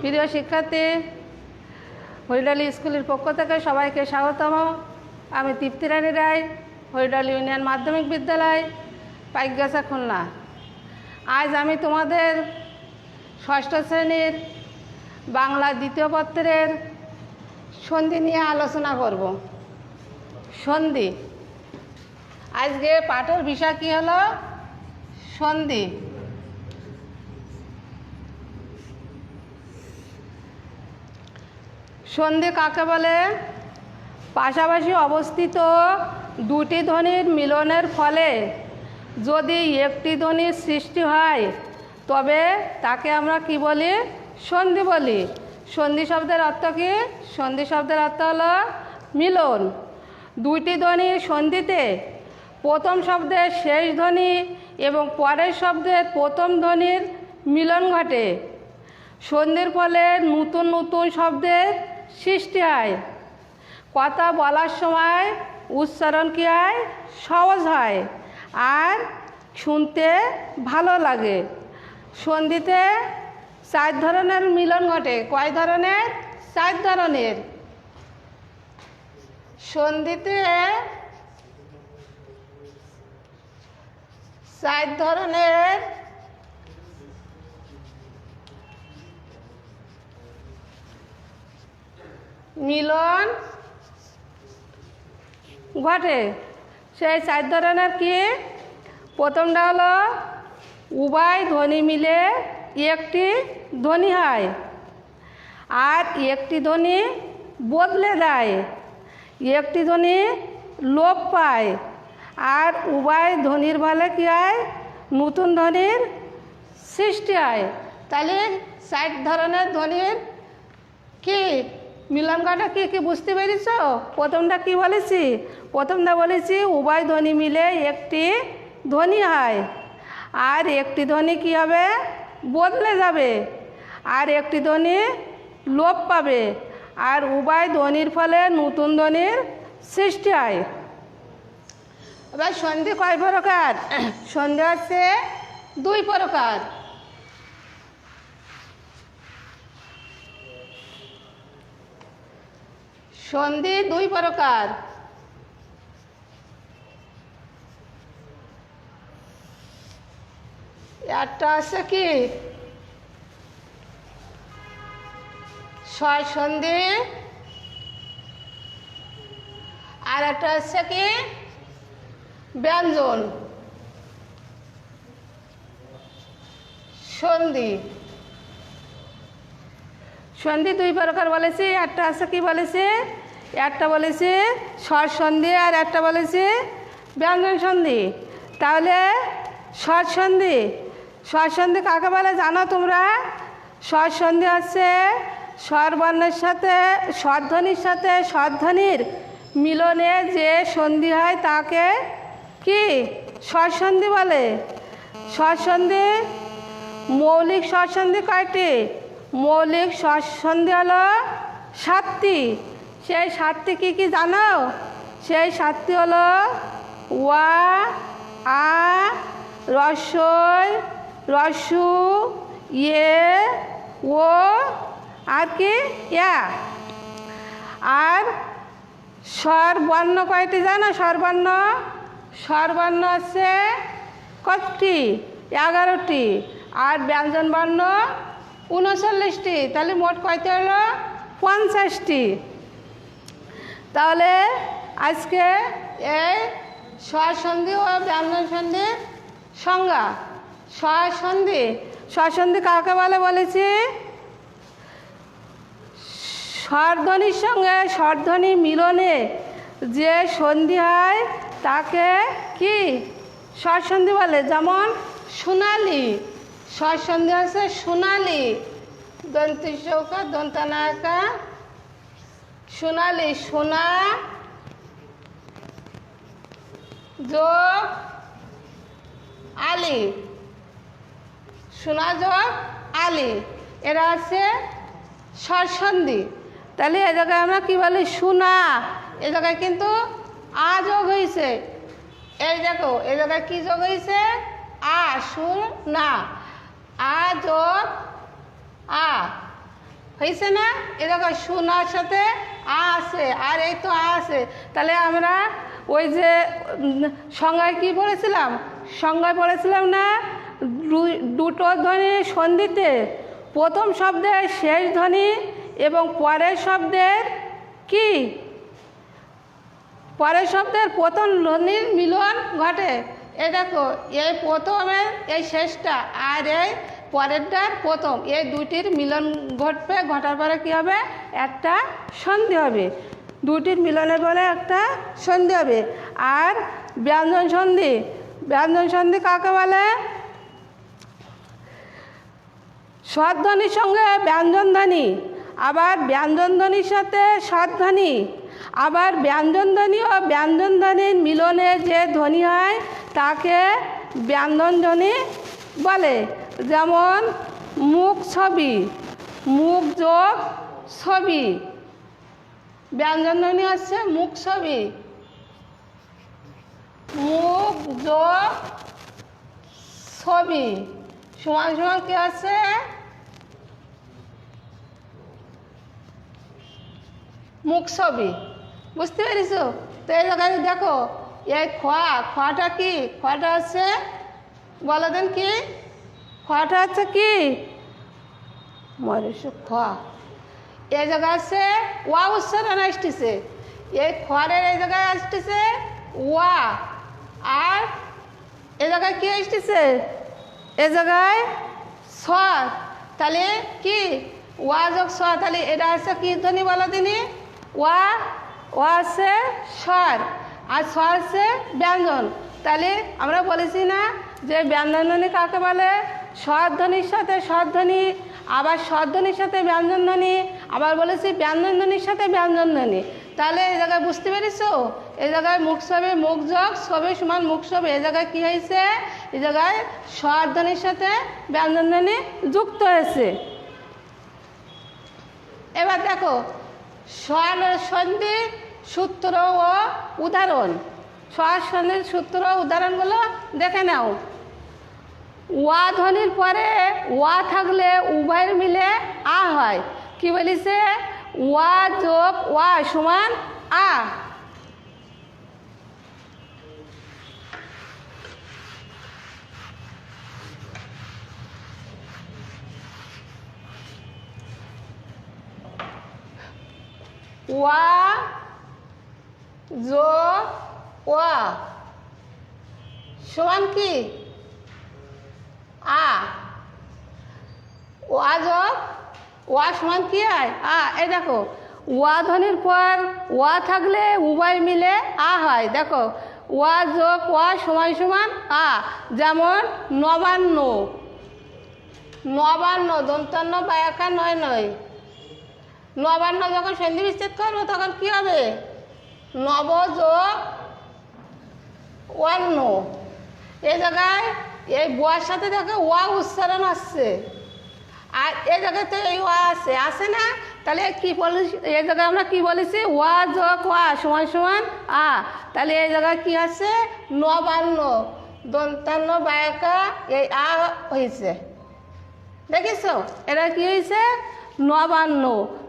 প্রিয় শিক্ষার্থী হরিডালি স্কুলের পক্ষ থেকে সবাইকে স্বাগতম। আমি তৃপ্তি রানী রায় হরিডাল ইউনিয়ন মাধ্যমিক বিদ্যালয়, পাইকগাছা, খুলনা। আজ আমি তোমাদের ষষ্ঠ শ্রেণির বাংলা দ্বিতীয় পত্রের সন্ধি নিয়ে আলোচনা করব। সন্ধি। আজকে পাঠের বিষয় কী হলো? সন্ধি। সন্ধি কাকে বলে? পাশাপাশি অবস্থিত দুটি ধ্বনির মিলনের ফলে যদি একটি ধ্বনির সৃষ্টি হয়, তবে তাকে আমরা কি বলি? সন্ধি বলি। সন্ধি শব্দের অর্থ কি? সন্ধি শব্দের অর্থ হলো মিলন। দুইটি ধ্বনির সন্ধিতে, প্রথম শব্দের শেষ ধ্বনি এবং পরের শব্দের প্রথম ধ্বনির মিলন ঘটে। সন্ধির ফলে নতুন নতুন শব্দের সৃষ্টি হয় কথা বলার সময় উচ্চারণ কি হয় সহজ হয় আর শুনতে ভালো লাগে। সন্ধিতে চার ধরনের মিলন ঘটে। কয় ধরনের? চার ধরনের। সন্ধিতে চার ধরনের মিলন? ঘটে। সেই চার ধরনের কি? প্রথমটা হলো, উভয় ধ্বনি মিলে একটি ধ্বনি হয় আর একটি ধ্বনি বদলে দেয়। একটি ধ্বনি লোপ পায় আর উভয় ধ্বনির ফলে কী হয়? নতুন ধ্বনির সৃষ্টি হয়। তাহলে চার ধরনের ধ্বনির কি মিলন ঘটা কি কি বুঝতে পেরেছ? প্রথমটা কি বলেছি? প্রথমটা বলেছি, উভয় ধ্বনি মিলে একটি ধ্বনি হয়। আর একটি ধ্বনি কি হবে? বদলে যাবে। আর একটি ধ্বনি লোপ পাবে। আর উভয় ধ্বনির ফলে নতুন ধ্বনির সৃষ্টি হয়। এবার সন্ধি কয় প্রকার? সন্ধি হচ্ছে দুই প্রকার। সন্ধি দুই প্রকার। একটা আছে কি? ছয় সন্ধি। আর একটা হচ্ছে কি? ব্যঞ্জন। সন্ধি। সন্ধি দুই প্রকার বলেছি, একটা আছে কি বলেছে? একটা বলেছে স্বর সন্ধি আর একটা বলেছে ব্যঞ্জন সন্ধি। তাহলে স্বর সন্ধি স্বর সন্ধি কাকে বলে জানো তোমরা? স্বর সন্ধি হচ্ছে স্বরবর্ণের সাথে, স্বরধ্বনির সাথে স্বরধ্বনির মিলনে যে সন্ধি হয় তাকে কি? স্বরসন্ধি বলে। স্বরসন্ধি মৌলিক স্বরসন্ধি কয়টি? মৌলিক স্বরসন্ধি হলো সাতটি। সেই সাতটি কি কি জানো? সেই সাতটি হলো ওয়া, আ, রসই, রসু ইয়ে ও, আর কি? ইয়া। আর স্বরবর্ণ কয়টি জানো? স্বরবর্ণ? স্বরবর্ণ আছে কতটি? এগারোটি। আর ব্যঞ্জন বর্ণ উনচল্লিশটি। তাহলে মোট কয়টি হলো? পঞ্চাশটি। তাহলে আজকে এই স্বসন্ধি ও ব্যঞ্জন সন্ধির সংজ্ঞা। স্বসন্ধি সন্ধি। কাকে বলে বলেছি? স্বরধ্বনির সঙ্গে স্বরধ্বনি মিলনে যে সন্ধি হয়, তাকে কি? স্বরসন্ধি বলে যেমন সোনালি। স্বরসন্ধি আছে সোনালি। দন্তি চৌকা দন্তানায়কা সোনালি, সোনা যোগ আলি। সোনা যোগ আলি। এরা আছে সরসন্ধি তাহলে এ জায়গায় আমরা কী বলি? সোনা। এ জায়গায় কিন্তু আ যোগ হয়েছে এই দেখো, এ জায়গায় কী যোগ হয়েছে আ, সুর, না। আ যোগ আ। হয়েছে না? এরকম শোনার সাথে আ আছে, আর এই তো আ আছে। তাহলে আমরা ওই যে সংজ্ঞায় কি পড়েছিলাম সংজ্ঞায় পড়েছিলাম না দুটো ধ্বনি সন্ধিতে। প্রথম শব্দের শেষ ধ্বনি এবং পরের শব্দের কি? পরের শব্দের প্রথম ধ্বনির মিলন ঘটে। এ দেখো, এই প্রথমের, এই শেষটা, আর এই পরেরটার প্রথম। এই দুইটির মিলন ঘটবে, ঘটার পরে কী হবে? একটা সন্ধি হবে। দুটির মিলনের পরে একটা সন্ধি হবে। আর ব্যঞ্জন সন্ধি ব্যঞ্জন সন্ধি কাকে বলে? স্বরধ্বনির সঙ্গে ব্যঞ্জনধ্বনি আবার ব্যঞ্জনধ্বনির সাথে স্বরধ্বনি আবার ব্যঞ্জনধ্বনি ও ব্যঞ্জনধ্বনির মিলনে যে ধ্বনি হয়, তাকে ব্যঞ্জনধ্বনি বলে। যেমন মুখ ছবি, মুখ যোগ ছবি। ব্যঞ্জনধ্বনি হচ্ছে মুখ ছবি। মুখ যোগ ছবি। সমান সমান কি আছে? মুখ ছবি। বুঝতে পেরেছ? তো এই জায়গায় দেখো, এই খোয়া, খোয়াটা কি? খোয়াটা আছে, বলো দেন কি? খোয়াটা হচ্ছে কি? মরেশ খোয়া। এই জায়গায় আছে ওয়া উচ্চারণ আসতেছে? এই খোয়ারের এই জায়গায় আসতেছে ওয়া। আর এ জায়গায় কি আসতেছে? এ জায়গায় স্বর তাহলে কি? ওয়া যোগ স তাহলে এটা আছে কি ধ্বনি বলো তিনি ওয়া ওয়া আছে স্বর আর স্বর আছে ব্যঞ্জন। তাহলে আমরা বলেছি না যে ব্যঞ্জন ধ্বনি কাকে বলে? স্বরধ্বনির সাথে স্বরধ্বনি আবার স্বরধ্বনির সাথে ব্যঞ্জন ধ্বনি আবার বলেছি ব্যঞ্জন ধ্বনির সাথে ব্যঞ্জন ধ্বনি তাহলে এই জায়গায় বুঝতে পেরেছ? এই জায়গায় মুখ সবে মুখ যোগ সবে সমান মুখ সবে। এই জায়গায় কী হয়েছে? এই জায়গায় স্বরধ্বনির সাথে ব্যঞ্জন ধ্বনি যুক্ত হয়েছে। এবার দেখো স্বর সন্ধি সূত্র ও উদাহরণ। স্বর সন্ধির সূত্র উদাহরণগুলো দেখে নাও। ওয়া ধ্বনির পরে ওয়া থাকলে উভয়ের মিলে আ হয়। কি বলিছে? ওয়া যোগ ওয়া সমান আ। ওয়া যোগ ওয়া। সমান কি? আ। ওয়া যোগ ওয়া সমান কি হয় আ, এই দেখো। ওয়া ধ্বনির পর ওয়া থাকলে উভয় মিলে আ হয়। দেখো ওয়া যোগ ওয়া সমান সমান আ। যেমন নবান্ন। নবান্ন, দন্তান্ন বা একা নয় নয়। নবান্ন যখন সন্ধি বিচ্ছেদ করব, তখন কি হবে? নব যোগ ওয়ান্ন এ জায়গায় এই বুয়ার সাথে দেখো ওয়া উচ্চারণ আসছে। আর এই জায়গাতে এই ওয়া আছে। আছে না? তাহলে কি বলি এই জায়গায় আমরা কি বলেছি? ওয়া যোগ ওয়া, সমান সমান আ। তাহলে এই জায়গায় কি আছে? নবান্ন। দন্তান্ন বায়কা, এই আ হয়েছে দেখিস এটা কি হয়েছে নবান্ন।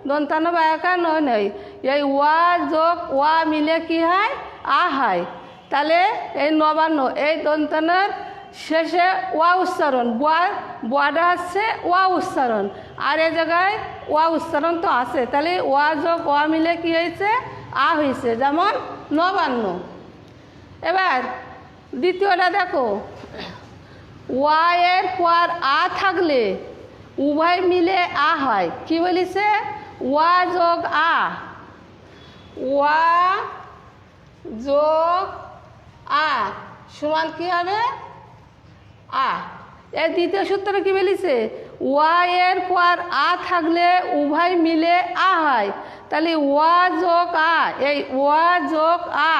দন্তান্ন বায়কা, নয় নয়। এই ওয়া যোগ ওয়া মিলে কি হয়? আ হয়। তাহলে এই নবান্ন, এই দন্তান্নের শেষে ওয়া উচ্চারণ। বুয়া, বুয়াটা হচ্ছে ওয়া উচ্চারণ। আর এ জায়গায় ওয়া উচ্চারণ তো আছে। তাহলে ওয়া যোগ ওয়া মিলে কি হয়েছে? আ হয়েছে। যেমন নবান্ন। এবার দ্বিতীয়টা দেখো। ওয়া এর পর আ থাকলে উভয় মিলে আ হয়। কি বলিছে? ওয়া যোগ আ। ওয়া যোগ আ। সমান কি হবে? আ এর দ্বিতীয় সূত্র কি বলিছে? ওয়া এর পর আ থাকলে উভয় মিলে আ হয়। তাহলে ওয়া যোগ আ, এই ওয়া যোগ আ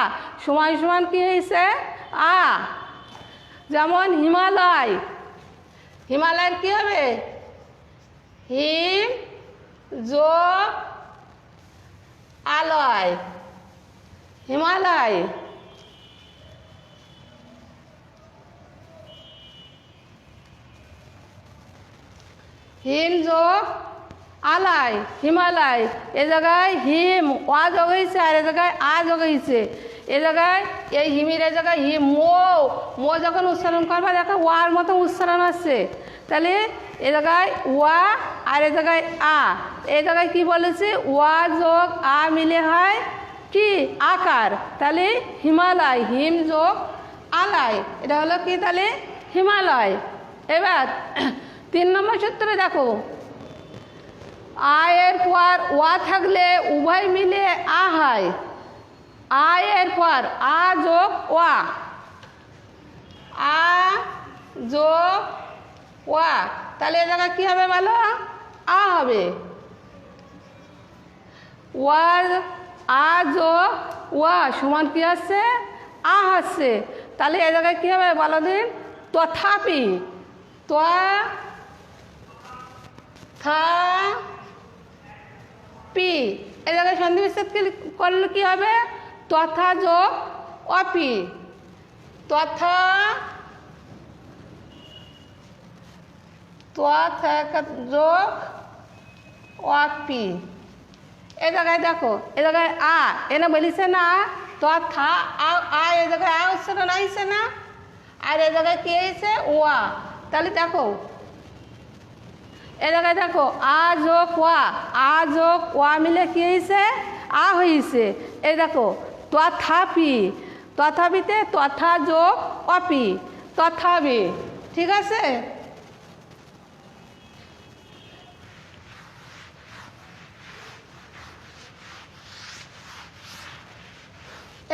সমান সমান কি হয়েছে আ। যেমন হিমালয়, হিমালয়ের কি হবে? হিম যোগ আলয়, হিমালয়। হিম যোগ আলাই, হিমালয়। এ জায়গায় হিম ওয়া যোগ হয়েছে আর এ জায়গায় আ হয়েছে এ জায়গায় এই হিমির, এ জায়গায় হিম। মো মো যখন উচ্চারণ করবা, দেখো ওয়ার মতো উচ্চারণ আছে। তাহলে এ জায়গায় ওয়া আর এ জায়গায় আ। এ জায়গায় কি বলেছে? ওয়া, যোগ, আ মিলে হয় কি? আকার। তাহলে হিমালয়, হিম, যোগ আলায় এটা হলো কি তাহলে? হিমালয়। এবার তিন নম্বর সূত্রে দেখো। আয়ের পর ওয়া থাকলে উভয় মিলে আ হয়। আয়ের পর আ যোগ ওয়া। আ যোগ ওয়া। তাহলে এ জায়গায় কী হবে বলো? আ হবে। ওয়ার আ যোগ ওয়া সমান কি আসছে? আ আসছে। তাহলে এ জায়গায় কী হবে বলো দিন? তথাপি ত থা, পি। এ জায়গায় সন্ধি বিচ্ছেদ করলে কি হবে? তথা যোগ অপি। তথা তথা যোগ অপি। এ জায়গায় দেখো এ জায়গায় আ এনে বলিছে না, তথা, আ এ জায়গায় আ উচ্চারণ আইছে না। আর এ জায়গায় কি হয়েছে? ওয়া। তাহলে দেখো এ দেখো, আ যোগ ওয়া আ। যোগ ওয়া মিলে কি হয়েছে আ হয়েছে এই দেখো, তথাপি, তথাপিতে তথা যোগ অপি তথাপি ঠিক আছে?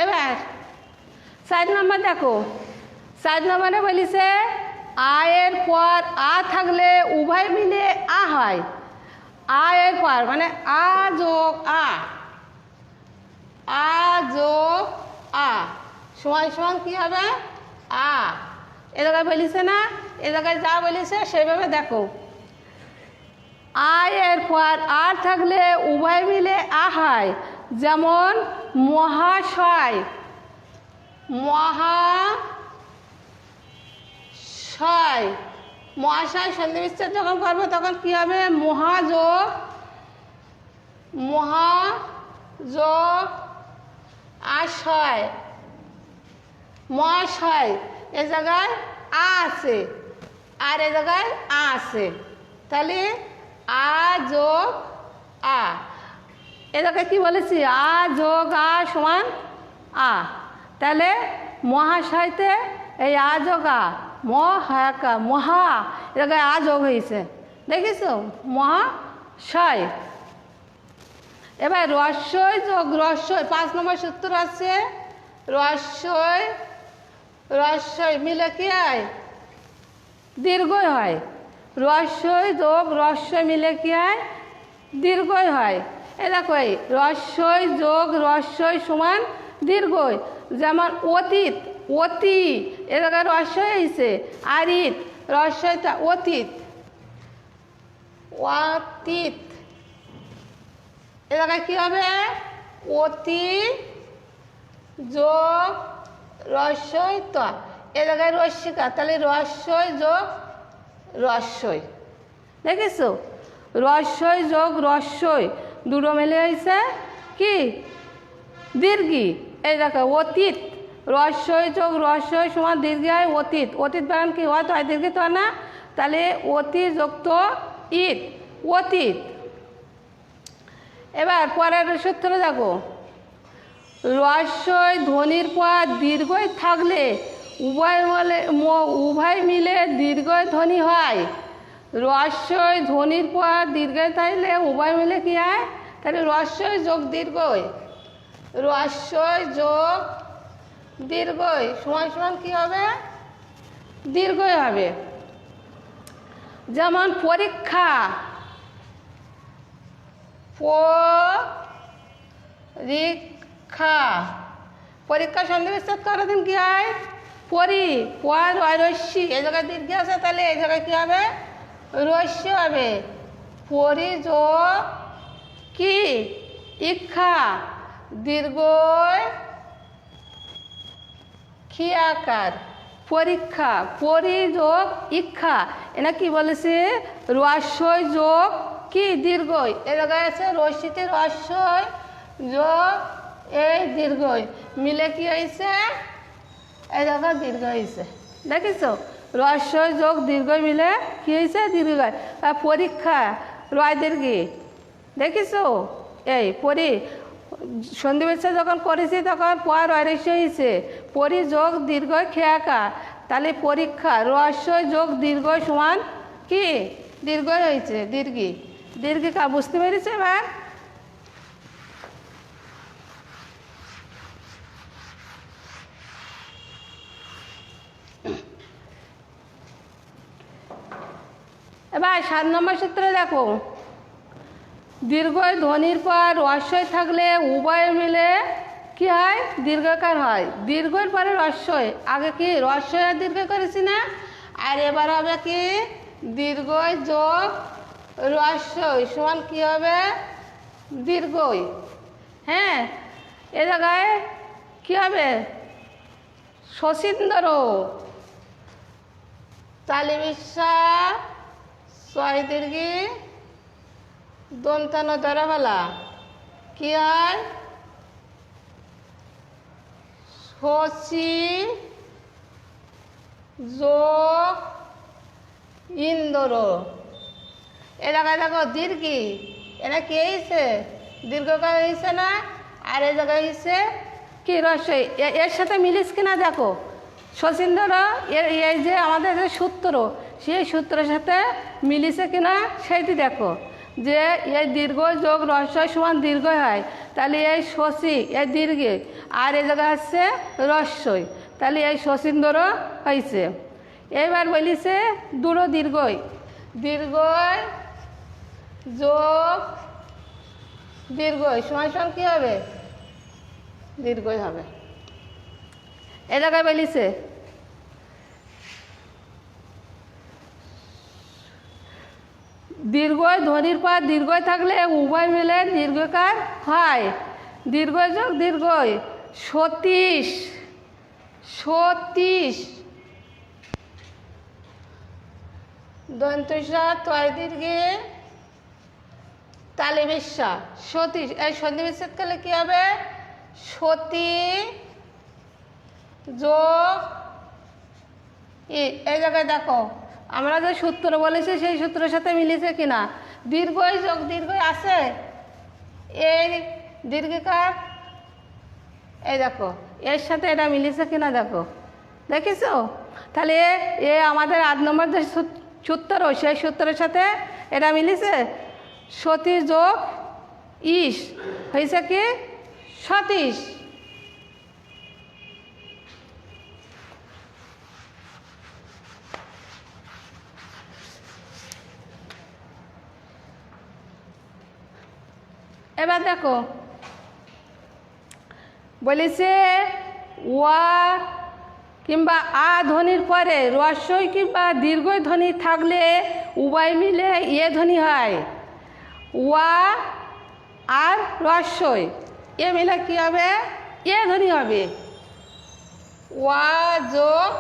এবার চার নম্বর দেখো। চার নম্বরে বলিছে আয়ের পর আ থাকলে উভয় মিলে আ হয়। আয়ের পর মানে আ যোগ আ। আ যোগ আ। সমান সমান কি হবে? আ। এ জায়গায় বলিছে না, এ জায়গায় যা বলিছে সেভাবে দেখো। আয়ের পর আর থাকলে উভয় মিলে আ হয়। যেমন মহাশয়, মহা ছয়। মহাশয় সন্ধি বিচ্ছেদ যখন করব তখন কি হবে? মহাযোগ মহাযোগ, আশয়। মহাশয়, এ জায়গায় আ আছে। আর এ জায়গায় আ আছে। তাহলে আ যোগ আ। এ জায়গায় কি বলেছি? আ যোগ আ সমান আ। তাহলে মহাশয়তে এই আ যোগ আ। মহাকা, মহা এ জায়গায় আ যোগ হয়েছে। দেখিস মহাশয় এবার রস্যই যোগ রস্যই পাঁচ নম্বর সূত্র আছে। রস্যই রস্যই মিলে কি হয় দীর্ঘই হয়। রস্যই যোগ রস্যই মিলে কি হয় দীর্ঘই হয়। এ দেখো রস্যই যোগ রস্যই সমান দীর্ঘই। যেমন অতীত অতি এ জায়গায় রস্যই হয়েছে। আর ইত রস্যইটা অতীত। অতীত। এ জায়গায় কী হবে? অতি যোগ রস্যই ত। এ জায়গায় রস্যিকা তাহলে রস্যই যোগ রস্যই দেখিস রস্যই যোগ রস্যই দুটো মিলে হয়েছে কি? দীর্ঘি। এই দেখো, অতীত রস্যই যোগ রস্যই সমান দীর্ঘি হয় অতীত। অতীত বাগান কি? হয় তো হয় দীর্ঘিত হয় না। তাহলে অতীত যুক্ত ঈদ অতীত। এবার পরের সূত্র দেখো। রস্যই ধ্বনির পর দীর্ঘই থাকলে উভয় মলে উভয় মিলে দীর্ঘই ধ্বনি হয়। রস্যই ধ্বনির পর দীর্ঘই থাকলে উভয় মিলে কি হয়? তাহলে রস্যই যোগ দীর্ঘই। রস্যই যোগ দীর্ঘই। সময় সমান কি হবে? দীর্ঘই হবে। যেমন পরীক্ষা। পরীক্ষা। পরীক্ষা সন্নিবেশ করার দিন কি হয়? পরি, পর রশ্মি। এই জায়গায় দীর্ঘ আছে, তাহলে এই জায়গায় কি হবে? রস্যি হবে। পরিযোগ কি? ইক্ষা। দীর্ঘ খিয়াকার, পরীক্ষা পরি যোগ ইক্ষা। এনা কি বলেছে? রস্যই যোগ কি? দীর্ঘই। এ জায়গায় আছে রশ্মিতে রস্যই যোগ, এই দীর্ঘই। মিলে কি হয়েছে? এই জায়গায় দীর্ঘ হয়েছে। দেখিস রস্যই যোগ দীর্ঘ মিলে কি হয়েছে? দীর্ঘ পরীক্ষা, রয় দীর্ঘি। দেখিস এই, পরি সন্ধিবেশা যখন করেছি, তখন পর রয়স হয়েছে পরি যোগ দীর্ঘ খেয়াকা। তাহলে পরীক্ষা, রহস্য যোগ দীর্ঘ সমান কি? দীর্ঘ হয়েছে দীর্ঘি। দীর্ঘিকা বুঝতে পেরেছে এবার? এবার সাত নম্বর সূত্রে দেখো। দীর্ঘই ধ্বনির পর রস্যই থাকলে উভয় মিলে কি হয়? দীর্ঘকার হয়। দীর্ঘর পরে রস্যই আগে কি রস্যই আর দীর্ঘ করেছি না? আর এবার হবে কি? দীর্ঘই যোগ রস্যই সমান কি হবে? দীর্ঘই। হ্যাঁ এ জায়গায় কি হবে? শশীন্দ্র তালি বিশ্বাস ছয় দীর্ঘি দন্তানো দরাবালা কি হয় শশী, যোগ, ইন্দোর। এ জায়গায় দেখো দীর্ঘি। এটা কি হয়েছে দীর্ঘকাল হয়েছে না? আর এ জায়গায় হয়েছে কি রসই এর সাথে মিলিস কিনা দেখো। শচীন্দ্র, এর, এই যে আমাদের যে সূত্র, সেই সূত্রের সাথে মিলিছে কিনা সেইটি দেখো। যে এই দীর্ঘ যোগ রস্যই সমান দীর্ঘ হয়, তাহলে এই শশী, এই দীর্ঘে। আর এই জায়গায় হচ্ছে রস্যই তাহলে এই শচীন্দ্র হয়েছে এবার বলিছে দুটো দীর্ঘই। দীর্ঘই, যোগ, দীর্ঘই। সমান সমান কী হবে? দীর্ঘই হবে। এ জায়গায় বলিছে দীর্ঘই ধ্বনির পর দীর্ঘই থাকলে উভয় মিলে দীর্ঘকার হয়। দীর্ঘ যোগ দীর্ঘই, সতীশ সতীশ। দন্তসা তয় দীর্ঘে তালে সতীশ। এই সন্ধি বিচ্ছেদ করলে কী হবে? সতী যোগ এই জায়গায় দেখো আমরা যে সূত্র বলেছি, সেই সূত্রের সাথে মিলেছে কিনা? দীর্ঘই যোগ, দীর্ঘই আছে। এই দীর্ঘিকার, এই দেখো, এর সাথে এটা মিলেছে কিনা দেখো। দেখিস তাহলে এ আমাদের আট নম্বর যে সূত্র, সেই সূত্রের সাথে এটা মিলেছে? সতী যোগ ইস, হয়েছে কি? সতীশ। এবার দেখো। বলেছে, ওয়া কিংবা আ ধ্বনির পরে রস্যই কিংবা দীর্ঘ ধ্বনি থাকলে উভয় মিলে এ ধ্বনি হয়। ওয়া আর রস্যই এ মিলে কী হবে? এ ধ্বনি হবে। ওয়া যোগ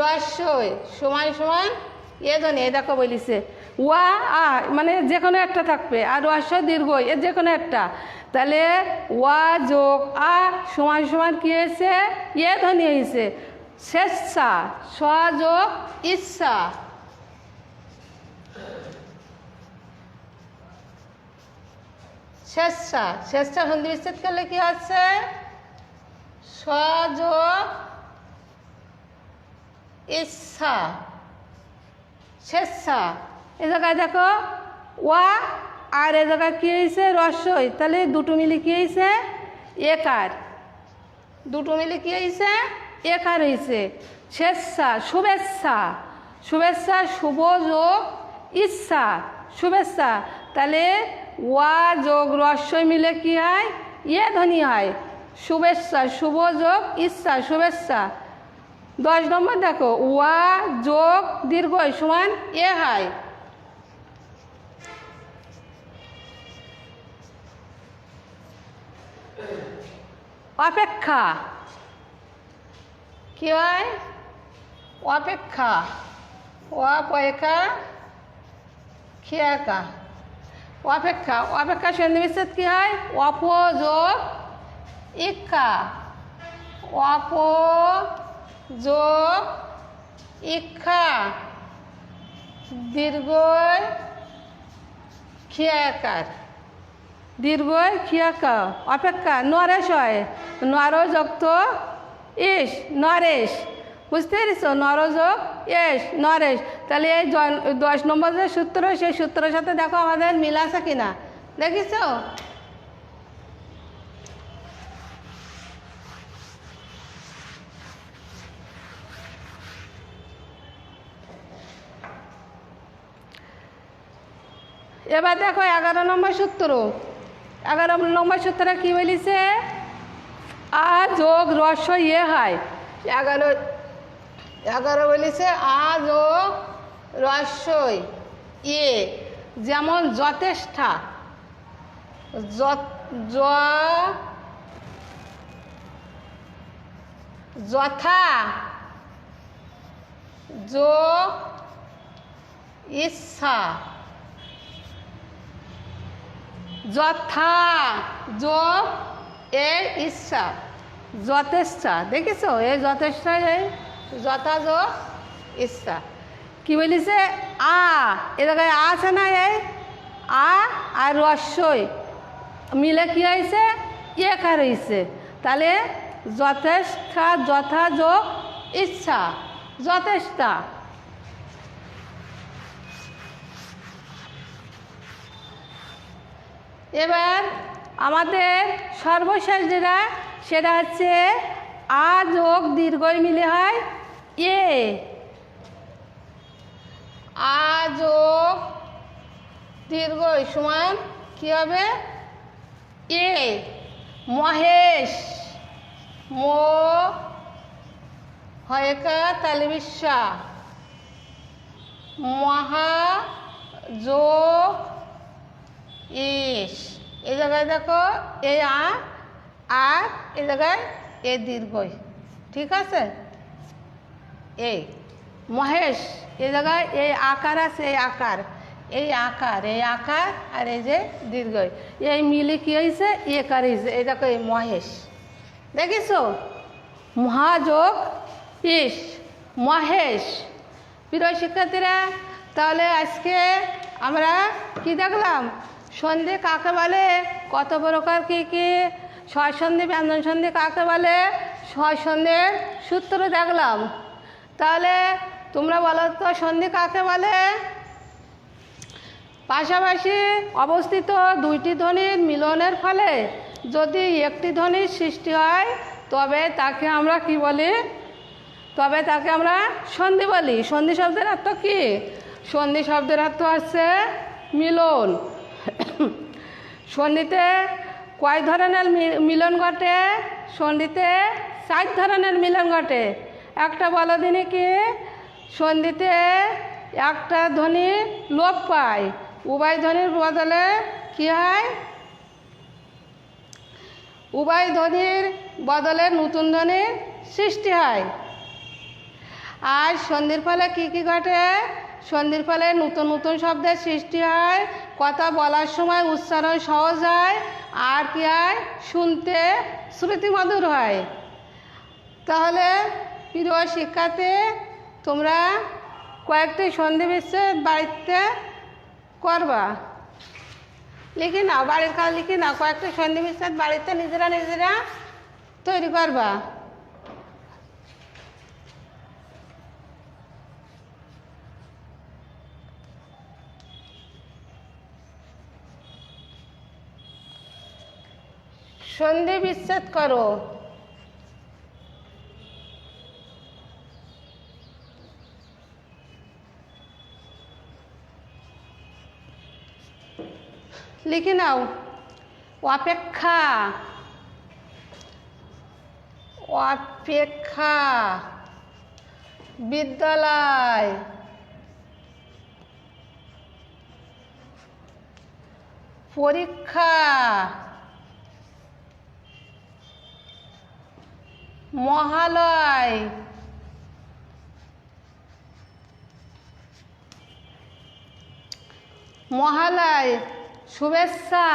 রস্যই সমান সমান এ ধ্বনি। এই দেখো বলিছে ওয়া, আ মানে যে কোনো একটা থাকবে। আর রস্য দীর্ঘ এর যে কোনো একটা। তাহলে ওয়া যোগ, আ সমান সমান কি হয়েছে? এ ধ্বনি হয়েছে। স্বেচ্ছা স যোগ ইচ্ছা। স্বেচ্ছা স্বেচ্ছা সন্ধি বিচ্ছেদ করলে কি হচ্ছে? সযোগ ইচ্ছা। স্বেচ্ছা এ জায়গায় দেখো, ওয়া, আর এ জায়গায় কী হয়েছে রস্যই তাহলে দুটো মিলে কী হয়েছে একার দুটো মিলে কী হয়েছে একার হয়েছে স্বেচ্ছা শুভেচ্ছা। শুভেচ্ছা, শুভ যোগ, ইচ্ছা। শুভেচ্ছা। তাহলে ওয়া যোগ রস্যই মিলে কি হয়? ইয়ে ধ্বনি হয়। শুভেচ্ছা, শুভ যোগ, ইচ্ছা, শুভেচ্ছা। দশ নম্বর দেখো, ওয়া যোগ দীর্ঘ সমান এ হয়। অপেক্ষা। কি হয়? অপেক্ষা। অপেক্ষা খেয়াকা অপেক্ষা। অপেক্ষা সন্ধি বিচ্ছেদ কি হয়? অপ যোগ ইক্ষা অপ যোগ ইক্ষা দীর্ঘই খেয়াকার দীর্ঘই খিয়াকা, অপেক্ষা নরেশ হয়। নর যুক্ত ইস নরেশ বুঝতে পেরেছ? নরযোগ এস নরেশ তাহলে এই দশ নম্বর যে সূত্র, সেই সূত্রের সাথে দেখো আমাদের মিল আছে কিনা। দেখিস এবার দেখো এগারো নম্বর সূত্র। এগারো নম্বর সূত্রে কি বলিছে আ যোগ রস্য ইয়ে হয় এগারো এগারো বলিছে আ যোগ রস্যই ইয়ে যেমন যথেষ্ঠা যত- য- যথা যোগ ইচ্ছা যথা যোগ এ ইচ্ছা। যথেচ্ছা, দেখেছ? এই যথেচ্ছা এই যথা যোগ ইচ্ছা। কি বলিছে? আ, এ জায়গায় আছে না এই আ আর রস্যই। মিলে কি হয়েছে একার হয়েছে তাহলে যথেষ্ঠা যথা যোগ ইচ্ছা। যথেষ্টা এবার আমাদের সর্বশেষ যেটা, সেটা হচ্ছে আ যোগ দীর্ঘই মিলে হয় এ। আ যোগ দীর্ঘই সমান কি হবে? এ। মহেশ। মো। হয়কা তালিবিশা। মহা যোগ ইস এই জায়গায় দেখো, এ আ আর এই জায়গায় এ দীর্ঘই। ঠিক আছে? এ, মহেশ এই জায়গায় এই আকার আছে এই আকার। এই আকার এই আকার, আর এই যে দীর্ঘই। এই মিলে কি হয়েছে এ কার হয়েছে এই দেখো, এই মহেশ। দেখিছো? মহাযোগ, ইস, মহেশ। প্রিয় শিক্ষার্থীরা, তাহলে আজকে আমরা কি দেখলাম? সন্ধি কাকে বলে? কত প্রকার কী কী? ছয় সন্ধি, ব্যঞ্জন সন্ধি কাকে বলে? ছয় সন্ধির সূত্র দেখলাম তাহলে তোমরা বলো তো, সন্ধি কাকে বলে? পাশাপাশি অবস্থিত দুইটি ধ্বনির মিলনের ফলে যদি একটি ধ্বনির সৃষ্টি হয়, তবে তাকে আমরা কি বলি? তবে তাকে আমরা সন্ধি বলি। সন্ধি শব্দের অর্থ কী? সন্ধি শব্দের অর্থ হচ্ছে মিলন। সন্ধিতে কয় ধরনের মিলন ঘটে? সন্ধিতে চার ধরনের মিলন ঘটে। একটা বলো দিনে কি? সন্ধিতে একটা ধ্বনি লোপ পায়। উভয় ধ্বনির বদলে কি হয়? উভয় ধ্বনির বদলে নতুন ধ্বনির সৃষ্টি হয়। আর সন্ধির ফলে কি কি ঘটে? সন্ধির ফলে নতুন নতুন শব্দের সৃষ্টি হয়, কথা বলার সময় উচ্চারণ সহজ হয়, আর কি হয়? শুনতে শ্রুতিমধুর হয়। তাহলে প্রিয় শিক্ষাতে তোমরা কয়েকটি সন্ধি বিচ্ছেদ বাড়িতে করবা। লিখি না বাড়ির কাজ লিখি না কয়েকটি সন্ধি বিচ্ছেদ বাড়িতে নিজেরা নিজেরা তৈরি করবা। সন্ধি বিচ্ছেদ করো। লিখে নাও। অপেক্ষা। অপেক্ষা। বিদ্যালয়। পরীক্ষা। মহালয়। মহালয় শুভেচ্ছা।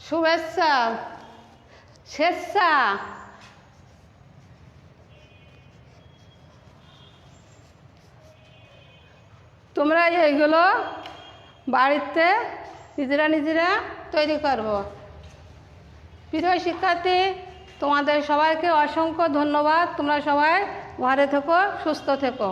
শুভেচ্ছা স্বেচ্ছা। তোমরা এইগুলো বাড়িতে নিজেরা নিজেরা তৈরি করব। প্রিয় শিক্ষার্থী, তোমাদের সবাইকে অসংখ্য ধন্যবাদ। তোমরা সবাই ঘরে থেকো, সুস্থ থেকো।